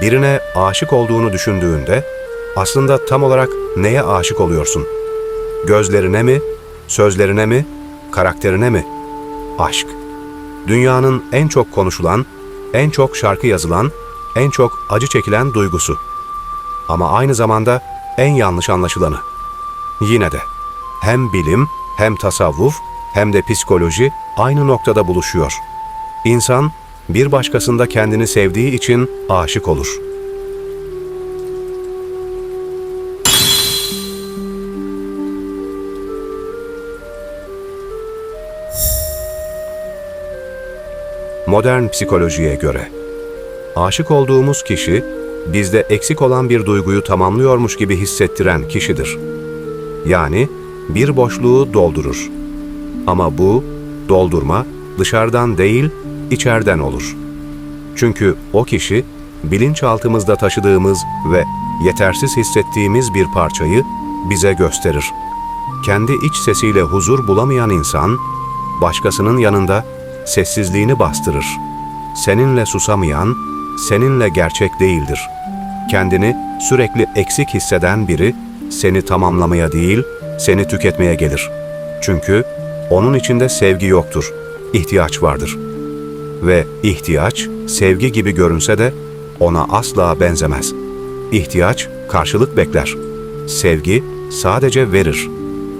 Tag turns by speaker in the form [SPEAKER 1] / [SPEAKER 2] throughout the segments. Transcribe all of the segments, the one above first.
[SPEAKER 1] birine aşık olduğunu düşündüğünde aslında tam olarak neye aşık oluyorsun? Gözlerine mi, sözlerine mi, karakterine mi? Aşk. Dünyanın en çok konuşulan, en çok şarkı yazılan, en çok acı çekilen duygusu. Ama aynı zamanda en yanlış anlaşılanı. Yine de hem bilim, hem tasavvuf, hem de psikoloji aynı noktada buluşuyor. İnsan bir başkasında kendini sevdiği için aşık olur. Modern psikolojiye göre aşık olduğumuz kişi bizde eksik olan bir duyguyu tamamlıyormuş gibi hissettiren kişidir. Yani bir boşluğu doldurur. Ama bu doldurma dışarıdan değil, içeriden olur. Çünkü o kişi bilinçaltımızda taşıdığımız ve yetersiz hissettiğimiz bir parçayı bize gösterir. Kendi iç sesiyle huzur bulamayan insan, başkasının yanında sessizliğini bastırır. Seninle susamayan, seninle gerçek değildir. Kendini sürekli eksik hisseden biri, seni tamamlamaya değil, seni tüketmeye gelir. Çünkü onun içinde sevgi yoktur, ihtiyaç vardır. Ve ihtiyaç, sevgi gibi görünse de ona asla benzemez. İhtiyaç, karşılık bekler. Sevgi, sadece verir.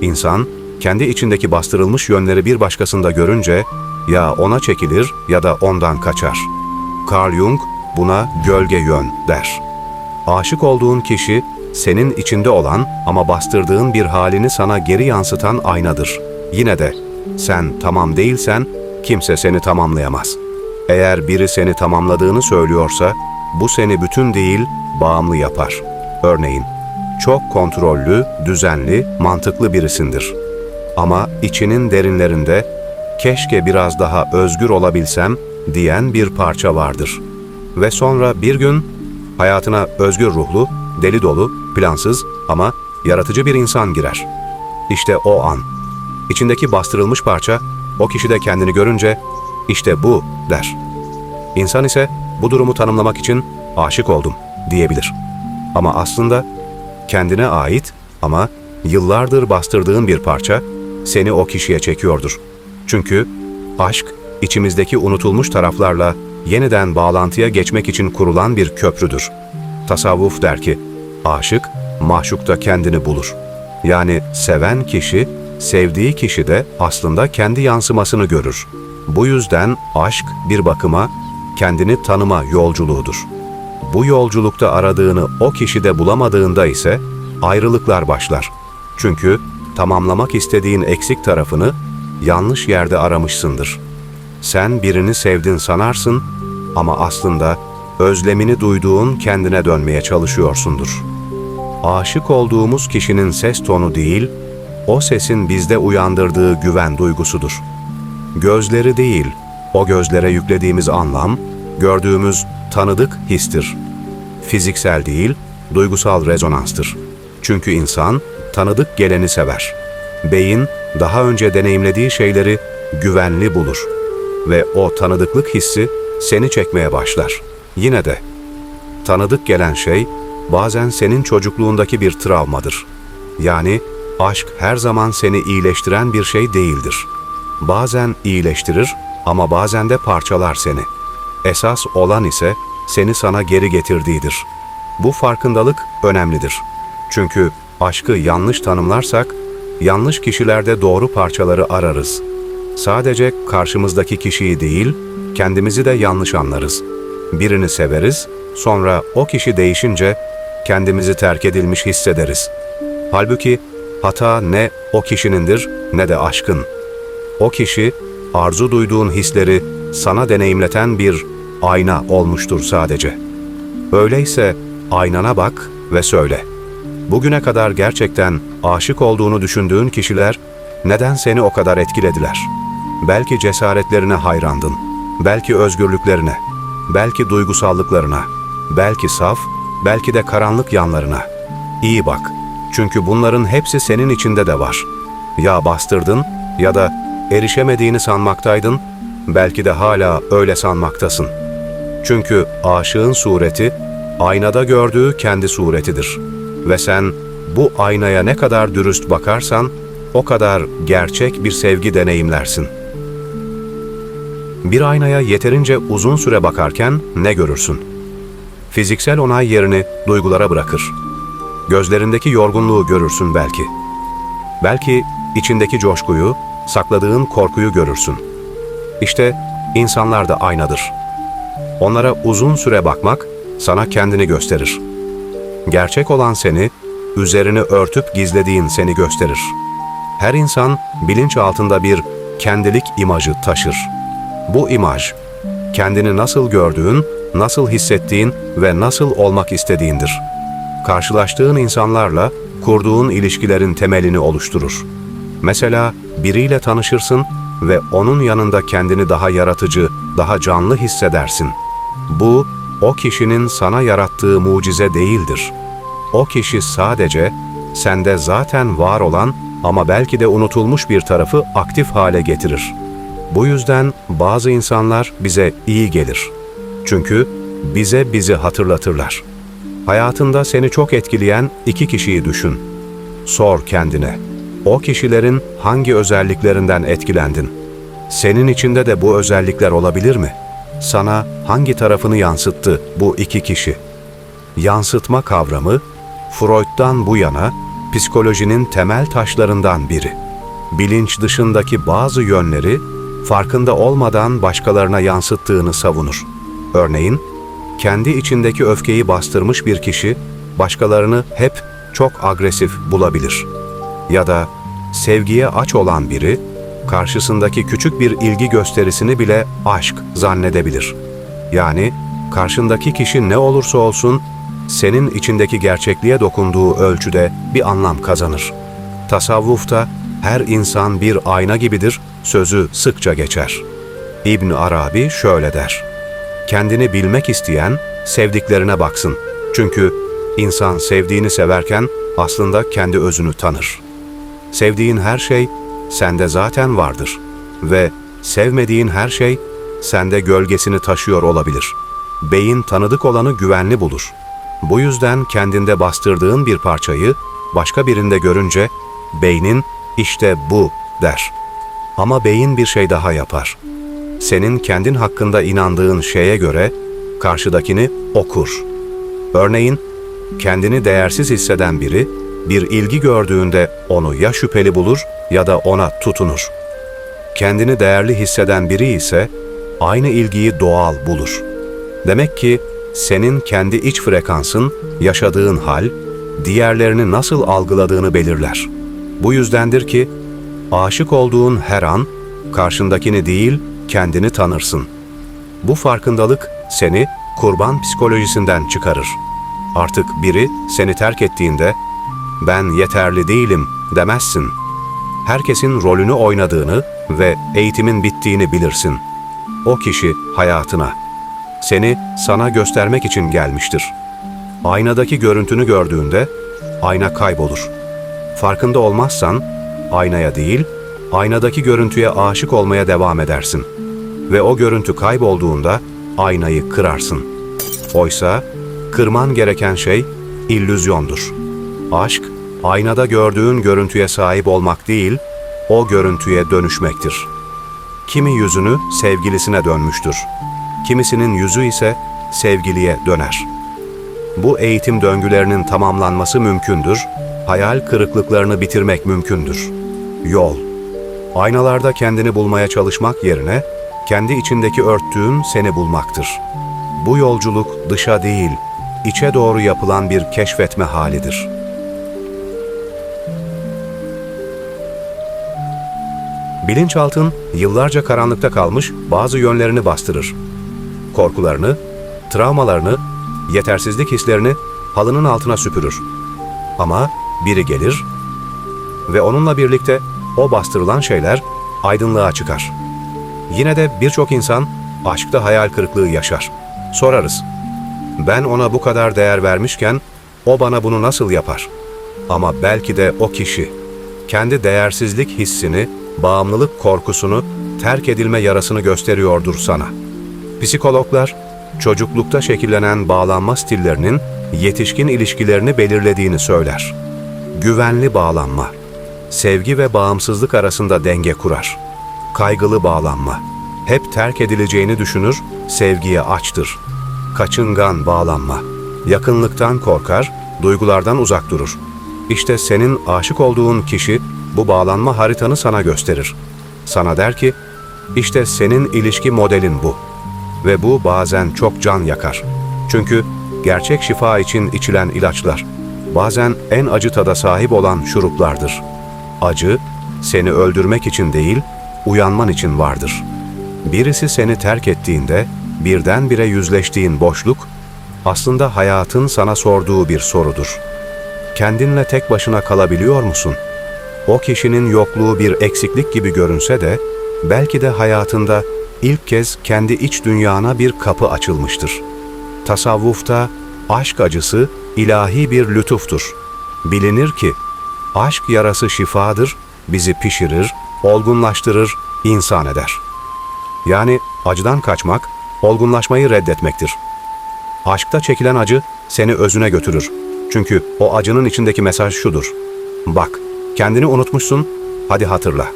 [SPEAKER 1] İnsan, kendi içindeki bastırılmış yönleri bir başkasında görünce, ya ona çekilir ya da ondan kaçar. Carl Jung buna gölge yön der. Aşık olduğun kişi, senin içinde olan ama bastırdığın bir halini sana geri yansıtan aynadır. Yine de sen tamam değilsen kimse seni tamamlayamaz. Eğer biri seni tamamladığını söylüyorsa bu seni bütün değil bağımlı yapar. Örneğin çok kontrollü, düzenli, mantıklı birisindir. Ama içinin derinlerinde keşke biraz daha özgür olabilsem diyen bir parça vardır. Ve sonra bir gün hayatına özgür ruhlu, deli dolu, plansız ama yaratıcı bir insan girer. İşte o an. İçindeki bastırılmış parça o kişide kendini görünce işte bu der. İnsan ise bu durumu tanımlamak için aşık oldum diyebilir. Ama aslında kendine ait ama yıllardır bastırdığın bir parça seni o kişiye çekiyordur. Çünkü aşk içimizdeki unutulmuş taraflarla yeniden bağlantıya geçmek için kurulan bir köprüdür. Tasavvuf der ki, aşık mahşukta kendini bulur. Yani seven kişi, sevdiği kişi de aslında kendi yansımasını görür. Bu yüzden aşk bir bakıma kendini tanıma yolculuğudur. Bu yolculukta aradığını o kişide bulamadığında ise ayrılıklar başlar. Çünkü tamamlamak istediğin eksik tarafını yanlış yerde aramışsındır. Sen birini sevdin sanarsın ama aslında özlemini duyduğun kendine dönmeye çalışıyorsundur. Aşık olduğumuz kişinin ses tonu değil, o sesin bizde uyandırdığı güven duygusudur. Gözleri değil, o gözlere yüklediğimiz anlam, gördüğümüz tanıdık histir. Fiziksel değil, duygusal rezonanstır. Çünkü insan tanıdık geleni sever. Beyin daha önce deneyimlediği şeyleri güvenli bulur ve o tanıdıklık hissi seni çekmeye başlar. Yine de tanıdık gelen şey bazen senin çocukluğundaki bir travmadır. Yani aşk her zaman seni iyileştiren bir şey değildir. Bazen iyileştirir ama bazen de parçalar seni. Esas olan ise seni sana geri getirdiğidir. Bu farkındalık önemlidir. Çünkü aşkı yanlış tanımlarsak, yanlış kişilerde doğru parçaları ararız. Sadece karşımızdaki kişiyi değil, kendimizi de yanlış anlarız. Birini severiz, sonra o kişi değişince kendimizi terk edilmiş hissederiz. Halbuki hata ne o kişinindir ne de aşkın. O kişi arzu duyduğun hisleri sana deneyimleten bir ayna olmuştur sadece. Öyleyse aynana bak ve söyle. Bugüne kadar gerçekten aşık olduğunu düşündüğün kişiler neden seni o kadar etkilediler? Belki cesaretlerine hayrandın, belki özgürlüklerine, belki duygusallıklarına, belki saf, belki de karanlık yanlarına. İyi bak, çünkü bunların hepsi senin içinde de var. Ya bastırdın ya da erişemediğini sanmaktaydın, belki de hala öyle sanmaktasın. Çünkü aşığın sureti aynada gördüğü kendi suretidir. Ve sen bu aynaya ne kadar dürüst bakarsan, o kadar gerçek bir sevgi deneyimlersin. Bir aynaya yeterince uzun süre bakarken ne görürsün? Fiziksel onay yerini duygulara bırakır. Gözlerindeki yorgunluğu görürsün belki. Belki içindeki coşkuyu, sakladığın korkuyu görürsün. İşte insanlar da aynadır. Onlara uzun süre bakmak sana kendini gösterir. Gerçek olan seni, üzerini örtüp gizlediğin seni gösterir. Her insan bilinç altında bir kendilik imajı taşır. Bu imaj, kendini nasıl gördüğün, nasıl hissettiğin ve nasıl olmak istediğindir. Karşılaştığın insanlarla kurduğun ilişkilerin temelini oluşturur. Mesela biriyle tanışırsın ve onun yanında kendini daha yaratıcı, daha canlı hissedersin. Bu, o kişinin sana yarattığı mucize değildir. O kişi sadece sende zaten var olan ama belki de unutulmuş bir tarafı aktif hale getirir. Bu yüzden bazı insanlar bize iyi gelir. Çünkü bize bizi hatırlatırlar. Hayatında seni çok etkileyen iki kişiyi düşün. Sor kendine. O kişilerin hangi özelliklerinden etkilendin? Senin içinde de bu özellikler olabilir mi? Sana hangi tarafını yansıttı bu iki kişi? Yansıtma kavramı Freud'dan bu yana psikolojinin temel taşlarından biri. Bilinç dışındaki bazı yönleri farkında olmadan başkalarına yansıttığını savunur. Örneğin, kendi içindeki öfkeyi bastırmış bir kişi başkalarını hep çok agresif bulabilir. Ya da sevgiye aç olan biri karşısındaki küçük bir ilgi gösterisini bile aşk zannedebilir. Yani karşındaki kişi ne olursa olsun senin içindeki gerçekliğe dokunduğu ölçüde bir anlam kazanır. Tasavvufta her insan bir ayna gibidir sözü sıkça geçer. İbn Arabi şöyle der. Kendini bilmek isteyen sevdiklerine baksın. Çünkü insan sevdiğini severken aslında kendi özünü tanır. Sevdiğin her şey sende zaten vardır ve sevmediğin her şey sende gölgesini taşıyor olabilir. Beyin tanıdık olanı güvenli bulur. Bu yüzden kendinde bastırdığın bir parçayı başka birinde görünce beynin işte bu der. Ama beyin bir şey daha yapar. Senin kendin hakkında inandığın şeye göre karşıdakini okur. Örneğin kendini değersiz hisseden biri bir ilgi gördüğünde onu ya şüpheli bulur ya da ona tutunur. Kendini değerli hisseden biri ise aynı ilgiyi doğal bulur. Demek ki senin kendi iç frekansın, yaşadığın hal, diğerlerini nasıl algıladığını belirler. Bu yüzdendir ki aşık olduğun her an karşındakini değil kendini tanırsın. Bu farkındalık seni kurban psikolojisinden çıkarır. Artık biri seni terk ettiğinde ben yeterli değilim demezsin. Herkesin rolünü oynadığını ve eğitimin bittiğini bilirsin. O kişi hayatına, seni sana göstermek için gelmiştir. Aynadaki görüntünü gördüğünde ayna kaybolur. Farkında olmazsan aynaya değil, aynadaki görüntüye aşık olmaya devam edersin. Ve o görüntü kaybolduğunda aynayı kırarsın. Oysa kırman gereken şey illüzyondur. Aşk, aynada gördüğün görüntüye sahip olmak değil, o görüntüye dönüşmektir. Kimi yüzünü sevgilisine dönmüştür. Kimisinin yüzü ise sevgiliye döner. Bu eğitim döngülerinin tamamlanması mümkündür, hayal kırıklıklarını bitirmek mümkündür. Yol Aynalarda kendini bulmaya çalışmak yerine, kendi içindeki örttüğün seni bulmaktır. Bu yolculuk dışa değil, içe doğru yapılan bir keşfetme halidir. Bilinçaltın yıllarca karanlıkta kalmış bazı yönlerini bastırır. Korkularını, travmalarını, yetersizlik hislerini halının altına süpürür. Ama biri gelir ve onunla birlikte o bastırılan şeyler aydınlığa çıkar. Yine de birçok insan aşkta hayal kırıklığı yaşar. Sorarız. Ben ona bu kadar değer vermişken o bana bunu nasıl yapar? Ama belki de o kişi kendi değersizlik hissini, bağımlılık korkusunu, terk edilme yarasını gösteriyordur sana. Psikologlar çocuklukta şekillenen bağlanma stillerinin yetişkin ilişkilerini belirlediğini söyler. Güvenli bağlanma, sevgi ve bağımsızlık arasında denge kurar. Kaygılı bağlanma, hep terk edileceğini düşünür, sevgiye açtır. Kaçıngan bağlanma, yakınlıktan korkar, duygulardan uzak durur. İşte senin aşık olduğun kişi bu bağlanma haritanı sana gösterir. Sana der ki, işte senin ilişki modelin bu. Ve bu bazen çok can yakar. Çünkü gerçek şifa için içilen ilaçlar, bazen en acı tada sahip olan şuruplardır. Acı, seni öldürmek için değil, uyanman için vardır. Birisi seni terk ettiğinde, birdenbire yüzleştiğin boşluk, aslında hayatın sana sorduğu bir sorudur. Kendinle tek başına kalabiliyor musun? O kişinin yokluğu bir eksiklik gibi görünse de, belki de hayatında ilk kez kendi iç dünyana bir kapı açılmıştır. Tasavvufta aşk acısı ilahi bir lütuftur. Bilinir ki aşk yarası şifadır, bizi pişirir, olgunlaştırır, insan eder. Yani acıdan kaçmak, olgunlaşmayı reddetmektir. Aşkta çekilen acı seni özüne götürür. Çünkü o acının içindeki mesaj şudur. Bak, kendini unutmuşsun, hadi hatırla.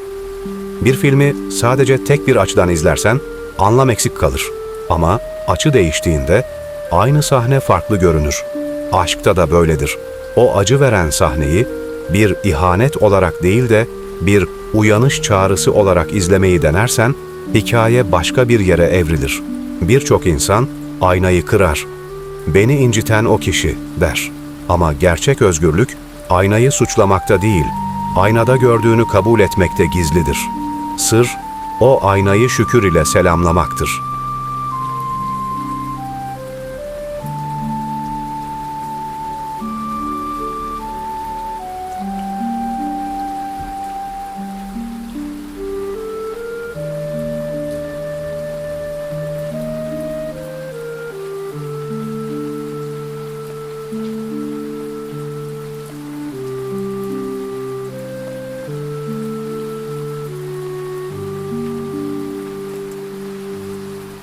[SPEAKER 1] Bir filmi sadece tek bir açıdan izlersen anlam eksik kalır. Ama açı değiştiğinde aynı sahne farklı görünür. Aşkta da böyledir. O acı veren sahneyi bir ihanet olarak değil de bir uyanış çağrısı olarak izlemeyi denersen hikaye başka bir yere evrilir. Birçok insan aynayı kırar. Beni inciten o kişi der. Ama gerçek özgürlük aynayı suçlamakta değil, aynada gördüğünü kabul etmekte gizlidir. Sır, o aynayı şükür ile selamlamaktır.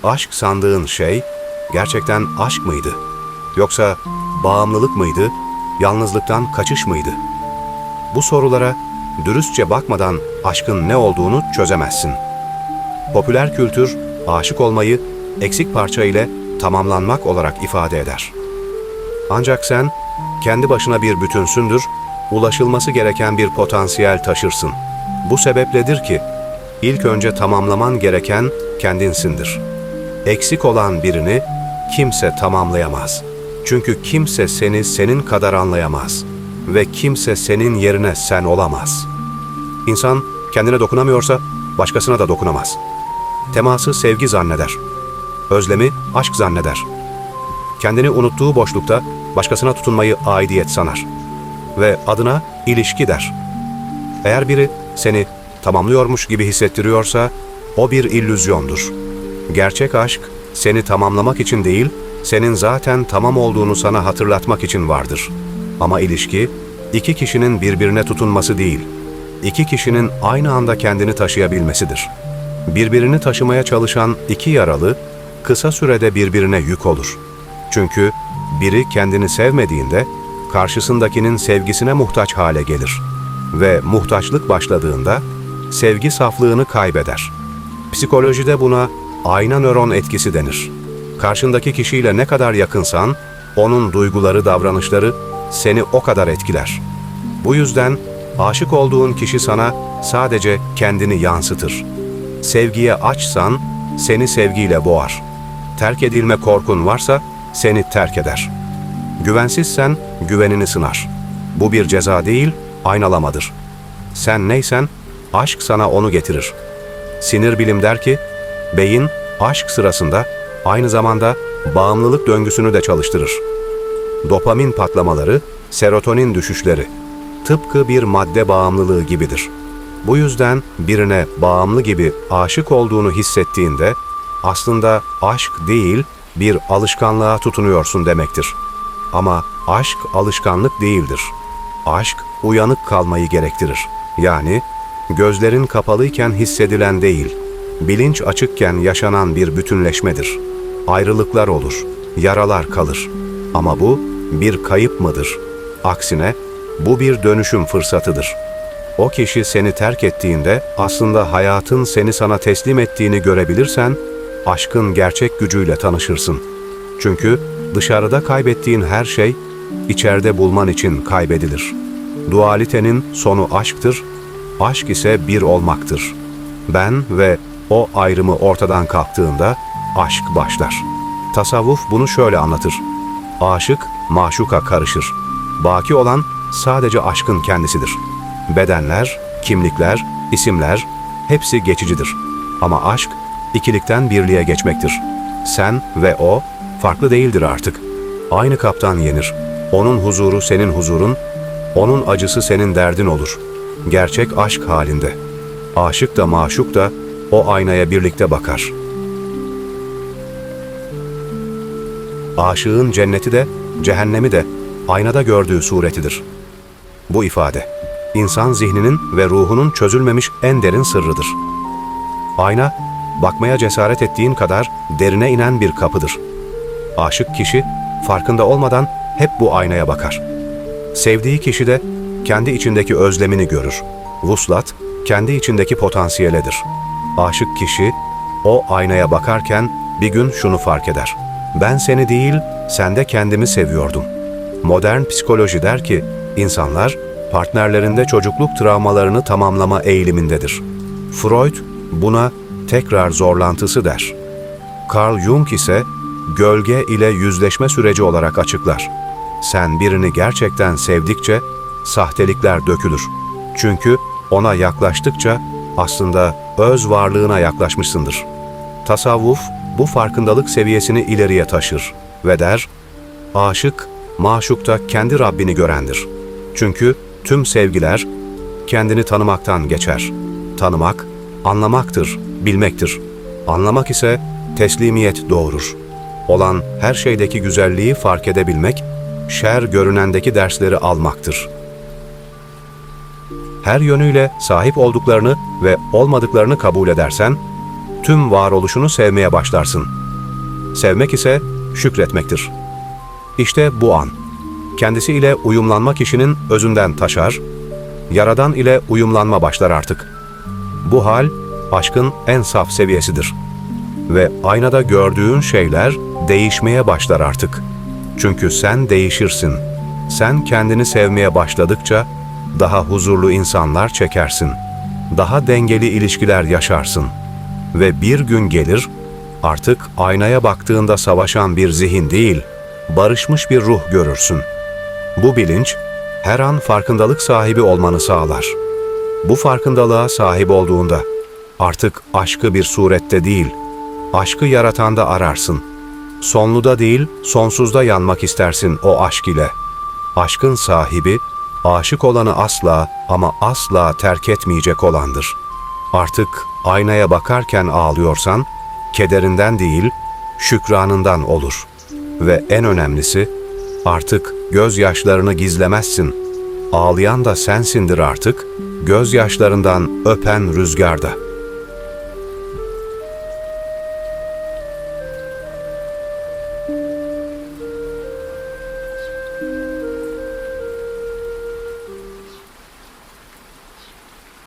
[SPEAKER 1] Aşk sandığın şey gerçekten aşk mıydı? Yoksa bağımlılık mıydı? Yalnızlıktan kaçış mıydı? Bu sorulara dürüstçe bakmadan aşkın ne olduğunu çözemezsin. Popüler kültür aşık olmayı eksik parça ile tamamlanmak olarak ifade eder. Ancak sen kendi başına bir bütünsündür, ulaşılması gereken bir potansiyel taşırsın. Bu sebepledir ki ilk önce tamamlaman gereken kendinsindir. Eksik olan birini kimse tamamlayamaz. Çünkü kimse seni senin kadar anlayamaz ve kimse senin yerine sen olamaz. İnsan kendine dokunamıyorsa başkasına da dokunamaz. Teması sevgi zanneder. Özlemi aşk zanneder. Kendini unuttuğu boşlukta başkasına tutunmayı aidiyet sanar. Ve adına ilişki der. Eğer biri seni tamamlıyormuş gibi hissettiriyorsa o bir illüzyondur. Gerçek aşk seni tamamlamak için değil, senin zaten tamam olduğunu sana hatırlatmak için vardır. Ama ilişki iki kişinin birbirine tutunması değil, iki kişinin aynı anda kendini taşıyabilmesidir. Birbirini taşımaya çalışan iki yaralı kısa sürede birbirine yük olur. Çünkü biri kendini sevmediğinde karşısındakinin sevgisine muhtaç hale gelir ve muhtaçlık başladığında sevgi saflığını kaybeder. Psikolojide buna ayna nöron etkisi denir. Karşındaki kişiyle ne kadar yakınsan, onun duyguları, davranışları seni o kadar etkiler. Bu yüzden aşık olduğun kişi sana sadece kendini yansıtır. Sevgiye açsan seni sevgiyle boğar. Terk edilme korkun varsa seni terk eder. Güvensizsen güvenini sınar. Bu bir ceza değil, aynalamadır. Sen neysen aşk sana onu getirir. Sinir bilim der ki, beyin aşk sırasında aynı zamanda bağımlılık döngüsünü de çalıştırır. Dopamin patlamaları, serotonin düşüşleri tıpkı bir madde bağımlılığı gibidir. Bu yüzden birine bağımlı gibi aşık olduğunu hissettiğinde aslında aşk değil bir alışkanlığa tutunuyorsun demektir. Ama aşk alışkanlık değildir. Aşk uyanık kalmayı gerektirir. Yani gözlerin kapalıyken hissedilen değil, bilinç açıkken yaşanan bir bütünleşmedir. ayrılıklar olur, yaralar kalır. Ama bu bir kayıp mıdır? Aksine bu bir dönüşüm fırsatıdır. O kişi seni terk ettiğinde aslında hayatın seni sana teslim ettiğini görebilirsen, aşkın gerçek gücüyle tanışırsın. Çünkü dışarıda kaybettiğin her şey, içeride bulman için kaybedilir. Dualitenin sonu aşktır, aşk ise bir olmaktır. Ben ve o ayrımı ortadan kalktığında aşk başlar. Tasavvuf bunu şöyle anlatır. Aşık maşuka karışır. Baki olan sadece aşkın kendisidir. Bedenler, kimlikler, isimler hepsi geçicidir. Ama aşk ikilikten birliğe geçmektir. Sen ve o farklı değildir artık. Aynı kaptan yenir. Onun huzuru senin huzurun, onun acısı senin derdin olur. Gerçek aşk halinde. Aşık da maşuk da o aynaya birlikte bakar. Aşığın cenneti de, cehennemi de aynada gördüğü suretidir. Bu ifade, insan zihninin ve ruhunun çözülmemiş en derin sırrıdır. Ayna, bakmaya cesaret ettiğin kadar derine inen bir kapıdır. Aşık kişi, farkında olmadan hep bu aynaya bakar. Sevdiği kişi de kendi içindeki özlemini görür. Vuslat, kendi içindeki potansiyeledir. Aşık kişi, o aynaya bakarken bir gün şunu fark eder. Ben seni değil, sende kendimi seviyordum. Modern psikoloji der ki, insanlar partnerlerinde çocukluk travmalarını tamamlama eğilimindedir. Freud buna tekrar zorlantısı der. Carl Jung ise gölge ile yüzleşme süreci olarak açıklar. Sen birini gerçekten sevdikçe sahtelikler dökülür. Çünkü ona yaklaştıkça aslında öz varlığına yaklaşmışsındır. Tasavvuf bu farkındalık seviyesini ileriye taşır ve der, aşık, maşukta kendi Rabbini görendir. Çünkü tüm sevgiler kendini tanımaktan geçer. Tanımak, anlamaktır, bilmektir. Anlamak ise teslimiyet doğurur. Olan her şeydeki güzelliği fark edebilmek, şer görünendeki dersleri almaktır. Her yönüyle sahip olduklarını ve olmadıklarını kabul edersen, tüm varoluşunu sevmeye başlarsın. Sevmek ise şükretmektir. İşte bu an. Kendisiyle uyumlanma kişinin özünden taşar, yaradan ile uyumlanma başlar artık. Bu hal aşkın en saf seviyesidir. Ve aynada gördüğün şeyler değişmeye başlar artık. Çünkü sen değişirsin. Sen kendini sevmeye başladıkça daha huzurlu insanlar çekersin. Daha dengeli ilişkiler yaşarsın. Ve bir gün gelir, artık aynaya baktığında savaşan bir zihin değil, barışmış bir ruh görürsün. Bu bilinç, her an farkındalık sahibi olmanı sağlar. Bu farkındalığa sahip olduğunda, artık aşkı bir surette değil, aşkı yaratanda ararsın. Sonluda değil, sonsuzda yanmak istersin o aşk ile. Aşkın sahibi, aşık olanı asla ama asla terk etmeyecek olandır. Artık aynaya bakarken ağlıyorsan, kederinden değil, şükranından olur. Ve en önemlisi, artık gözyaşlarını gizlemezsin. Ağlayan da sensindir artık, gözyaşlarından öpen rüzgarda.''